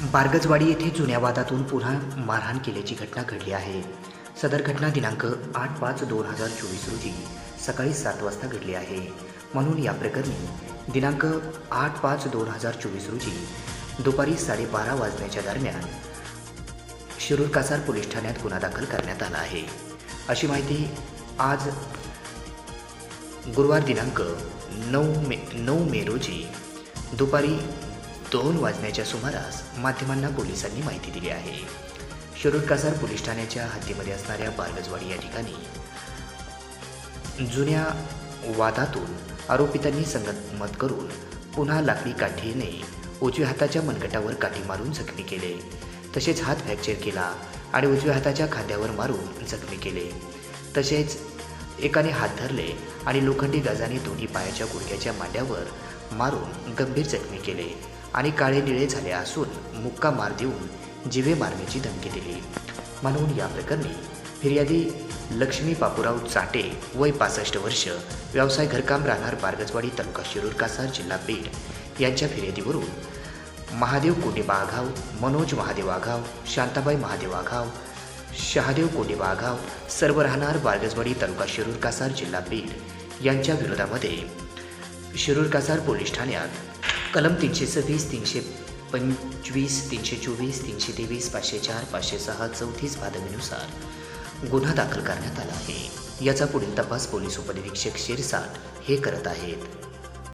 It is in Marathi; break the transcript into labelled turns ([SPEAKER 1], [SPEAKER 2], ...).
[SPEAKER 1] बारगजवाडी येथे जुन्या वादातून पुन्हा मारहाण केल्याची घटना घडली आहे. सदर घटना दिनांक आठ पाच दोन हजार चोवीस रोजी सकाळी सात वाजता घडली आहे. म्हणून या प्रकरणी दिनांक आठ पाच दोन हजार चोवीस रोजी दुपारी साडेबारा वाजण्याच्या दरम्यान शिरूर कासार पोलीस ठाण्यात गुन्हा दाखल करण्यात आला आहे. अशी माहिती आज गुरुवार दिनांक नऊ मे नऊ मे रोजी दुपारी दोन वाजण्याच्या सुमारास माध्यमांना पोलिसांनी माहिती दिली आहे. शिरूर कासार पोलीस ठाण्याच्या हद्दीमध्ये असणाऱ्या बारगजवाडी या ठिकाणी जुन्या वादातून आरोपितांनी संगमत करून पुन्हा लाकडी काठीने उजव्या हाताच्या मनगटावर काठी मारून जखमी केले. तसेच हात फ्रॅक्चर केला आणि उजव्या हाताच्या खांद्यावर मारून जखमी केले. तसेच एकाने हात धरले आणि लोखंडी गजाने दोन्ही पायाच्या गुडघ्याच्या मांड्यावर मारून गंभीर जखमी केले. आणि काळे निळे झाले असून मुक्का मार देऊन जिवे मारण्याची धमकी दिली. म्हणून या प्रकरणी फिर्यादी लक्ष्मी बापूराव चाटे वय पासष्ट वर्ष व्यवसाय घरकाम राहणार बारगजवाडी तालुका शिरूर कासार जिल्हा बीड यांच्या फिर्यादीवरून महादेव कोंडेबा आघाव मनोज महादेव आघाव शांताबाई महादेव आघाव शहादेव कोंडेबा आघाव सर्व राहणार बारगजवाडी तालुका शिरूर कासार जिल्हा बीड यांच्या विरोधामध्ये शिरूर कासार पोलीस ठाण्यात कलम तीनशे सव्वीस तीनशे पंचवीस तीनशे चोवीस तीनशे तेवीस पाचशे चार पाचशे सहा चौतीस भादमीनुसार गुन्हा दाखल करण्यात आला आहे. याचा पुढील तपास पोलीस उपनिरीक्षक शिरसाट हे करत आहेत.